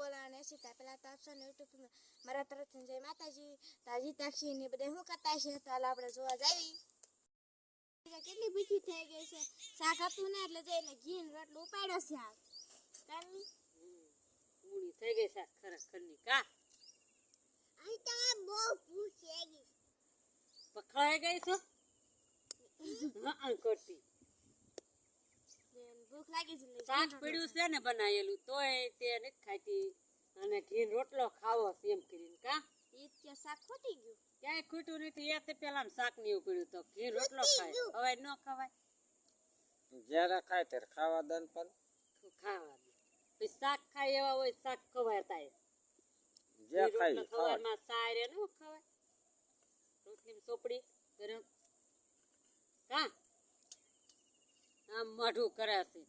ગોલા અને સીતા પેલા તો આપશો ને યુટ્યુબ મારા તરફથી જય માતાજી તાજી તાક્ષી ને બધા શું કરતા છે તો હાલ આપણે જોવા જાવી. કેટલી ભીખી થઈ ગઈ છે. શાક હતું ને એટલે જઈને ઘી ને રોટલો ઉપાડ્યો છે આ કાલની મૂડી થઈ ગઈ છે ખરેખરની કા? અહીં તમે બહુ ભૂખ લાગી પકડાઈ ગઈ છો હા કરતી. ભૂખ લાગી છે શાક પીડ્યું છે ને બનાવેલું તોય તે નથી ખાતી. અને ઘી રોટલો ખાવો છે એમ કરીને કા? ઈ કે શાક ખોટી ગયું. ક્યાંય ખૂટ્યું નથી એ તે પેલા શાક ને એવું પીડ્યું તો ઘી રોટલો ખાય. હવે ન ખવાય. જ્યારે ખાય ત્યારે ખાવા દન પણ. ખાવા દે? પછી શાક ખાય એવા હોય શાક ખવાય તાય. જે ખાય રોટલો એ ખાવા સારે ન ખવાય. રોટલી ચોપડી ગરમ. કા? આમ મોઢું કરે છે.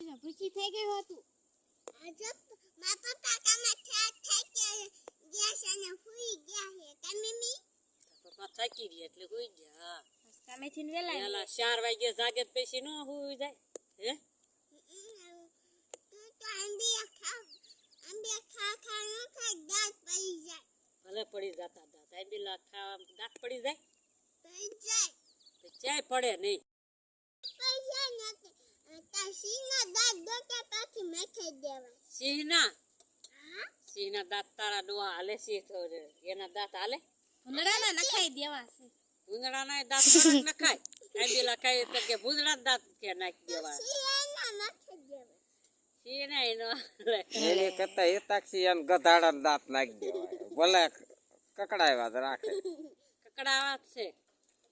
ભૂખી થઈ ગયું હતું આજે મારા પપ્પા કામે થાક ગયા છે ને હુઈ ગયા છે. પપ્પા થાકી ગયા એટલે હુઈ ગયા કામે થી વેલા પેલા ચાર વાગે જાગે પછી ન હુઈ જાય હે? તું તો આંબી ખા ખા ખા ન ખા દાંત પડી જાય. ભલે પડી જતા દાંત આ પેલા ખાવા દાંત પડી જાય. ચાય પડે નહીં. પૈસા નથી તાસીના દાંત દોતા પાછી મેખી દેવાય સિંહના સિંહના દાંત તારા ડોહા હાલે સિંહ તો એના દાંત હાલે? ભૂંદડાના નખાઈ દેવા છે. ભૂંદડાના દાંત નખાય? આ પેલા ખાય કે ભૂંદડા દાંત કે નાખી દેવા. સિયાના સિંહ એનો હાલે. કરતા એ તાક્ષી એમ ગધાડા દાંત નાખી દેવાય ભલે કકડાવ્યા જ રાખે. કકડાવા છે કેટલા ગધેડા માગે તો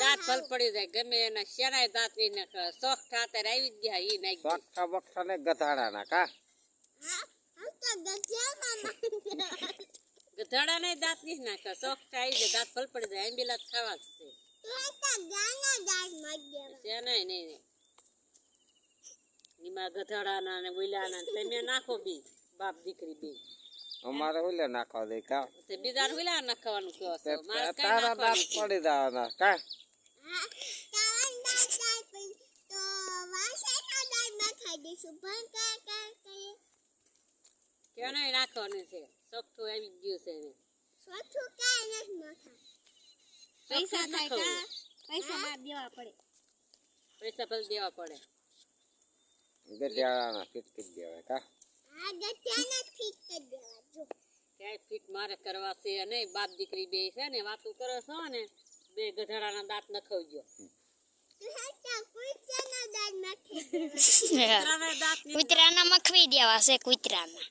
દાંત ફલ પડી જાય. ગમે એના શેનાય દાંતની નાખે ખાતર આવી જ ગયા ઈ નાખી. સોખા બખા ને ગધાડાના કા? હા હમ તો ગધેડા ગધાડા ને દાંતની નાખે શોખ ખાઈ જાય દાંત ફલ પડી જાય આંબીલા ખાવા જ છે. શેનાય નહીં એમાં ગધાડાના ને ઓઈલાના ને તમે નાખો બી બાપ દીકરી બી. અમારે ઓલે નાખવા દે કા? તે બીજા ઓઈલા નાખવાનું કયો છો. મારે કઈ તારા દાંત પડી જવાના કા નાખવાનું છે? ચોખ્ઠું આવી ગયું છે એને. સોઠું કાંઈ નથી નાખા પૈસા થાય કા? પૈસા માર દેવા પડે. પૈસા ભલે દેવા પડે. દેવાય કા? ફીટ કરી ફીટ મારે કરવા છે અને બાપ દીકરી બે છે ને વાતો કરો છો ને બે ગધેડાના દાંત નખાવજો. કૂતરાના દાંત નહીં કૂતરાના મખવી દેવા છે કુતરાના.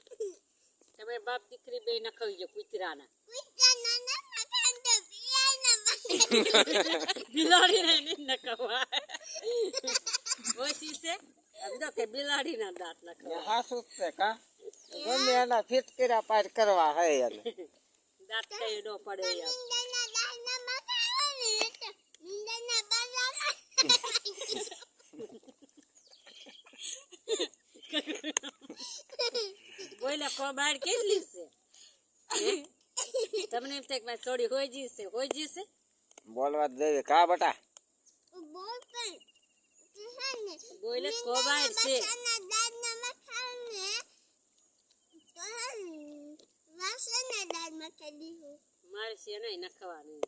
તમે બાપ દીકરી બે નખાવજો કૂતરાના. બિલાડી ને નહીં નખાવા ઓછી છે? સમજો કે બિલાડી ના દાંત નખાવા છે કા? ગમે એના ફિટ કર્યા પાર કરવા હે એને. દાંત કઈ ન પડે બોલે કોબાડ કેટલી છે? તમને એમ થાય કે મારી હોય જી છે હોય જી છે? બોલવા દેવી. કા બટા? બોલ બોલે કોબાડ છે બચાના દાંત ના મખાવા ને તો હે ને દાંત નહીં નખવાનું?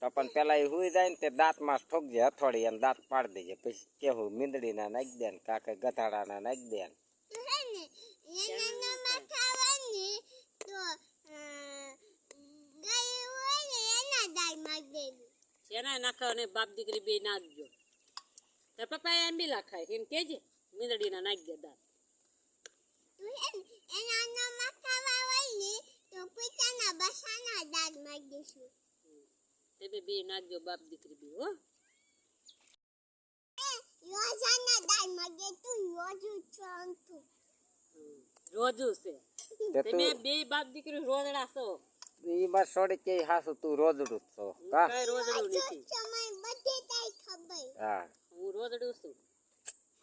તો પણ પેલા એ હુઈ જાય ને તે દાંતમાં ઠોકજે હથોડી એને દાંત પાડી દેજે. પછી કેવું મીંદડીના નાખી દે ને કાકે ગધાડાના નાખી દે ને. એના નાખવા ને બાપ દીકરી બે નાખજો તાર પપ્પા એમ બી લખાય. એમ કેજે મીંદડીના નાખી દે દાંત. એના ના મખાવા હોય ને તો પિતાના બસાના દાંત માગ દેશું તમે બે નાખજો બાપ દીકરી બે હો. યોજાના દાંત માગે તું યોજુ ચોંતું રોજુ છે તમે બે બાપ દીકરી રોજડા છો. ઈ બાર છોડી કે હાસુ તું રોજડું છો. કા? કઈ રોજડું નથી. સમય બધે તાઈ ખબર. હા. હું રોજડું છું.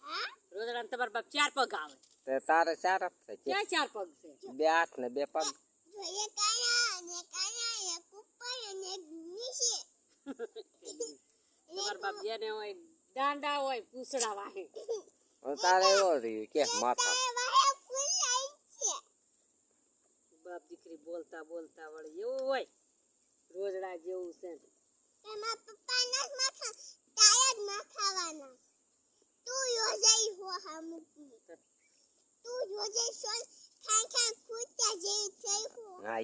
હા? રોજડા તમારા બાપ ચાર પગ આવે. તે તારે ચાર હાથ છે કે ક્યાં ચાર પગ છે? બે હાથ ને બે પગ. જોઈએ કાયા અને કાયા એક ઉપર અને એક નીચે તમારા બાપ જેને હોય દાંડા હોય પૂછડા વાહે. તારે એવો રહ્યું કે માથા. બાપ દીકરી બોલતા બોલતા વળી એવું હોય રોજડા જેવું છે એમાં પપ્પા ના માથા તાયા જ માથાવાના તું યોજાઈ હો હા હા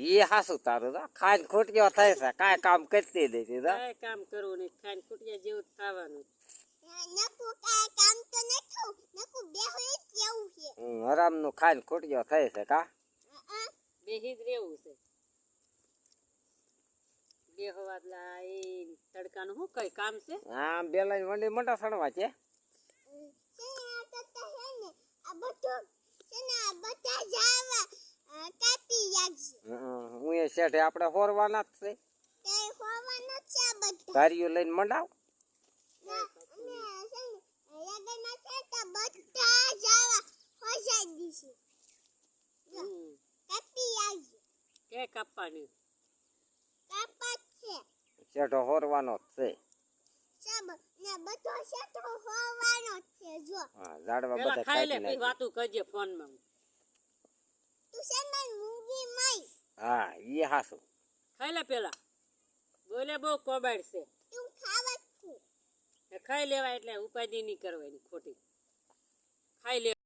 એ હાસું તારું તો ખાઈને ખોટક્યો થાય છે કાંઈ કામ કરતી દેતી તો કાંઈ કામ કરવું નહીં ખાઈને કુટિયા જેવું જ થવાનું નકુ કાય કામ તો ન થયું નકુ બે હોય કેવું છે હરામનું ખાઈને ખોટક્યો થાય છે કા અ બેહી જ રહેવું છે બે હવા લાઈ તડકાનું શું કઈ કામ છે આ બેલાની વંડી મોટા સણવા છે છે ને આ તો તો હે ને આ બધું છે ને બધા જાવા અ, કાપી રાખજે. હું એ શેઠે આપણે હોરવાના જ છે. તે હોવાનો છે બધા. ધારીઓ લઈને મંડાવ? કે કાપવાની? શેઠો હોરવાનો જ છે. સબ ને બધો છે હોવાનો છે જો. હા ઝાડવા બધા ખાઈ લે કાપી વાતું કરજે ફોનમાં. તું છે મૂંગી માઈ હા એ હાસું. ખાઈ લે પેલા. બોલે બહુ કોબાડ છે. તું ખાવા છું. ખાઈ લેવાય એટલે ઉપાધિ નહીં કરવાની ખોટી. ખાઈ લે.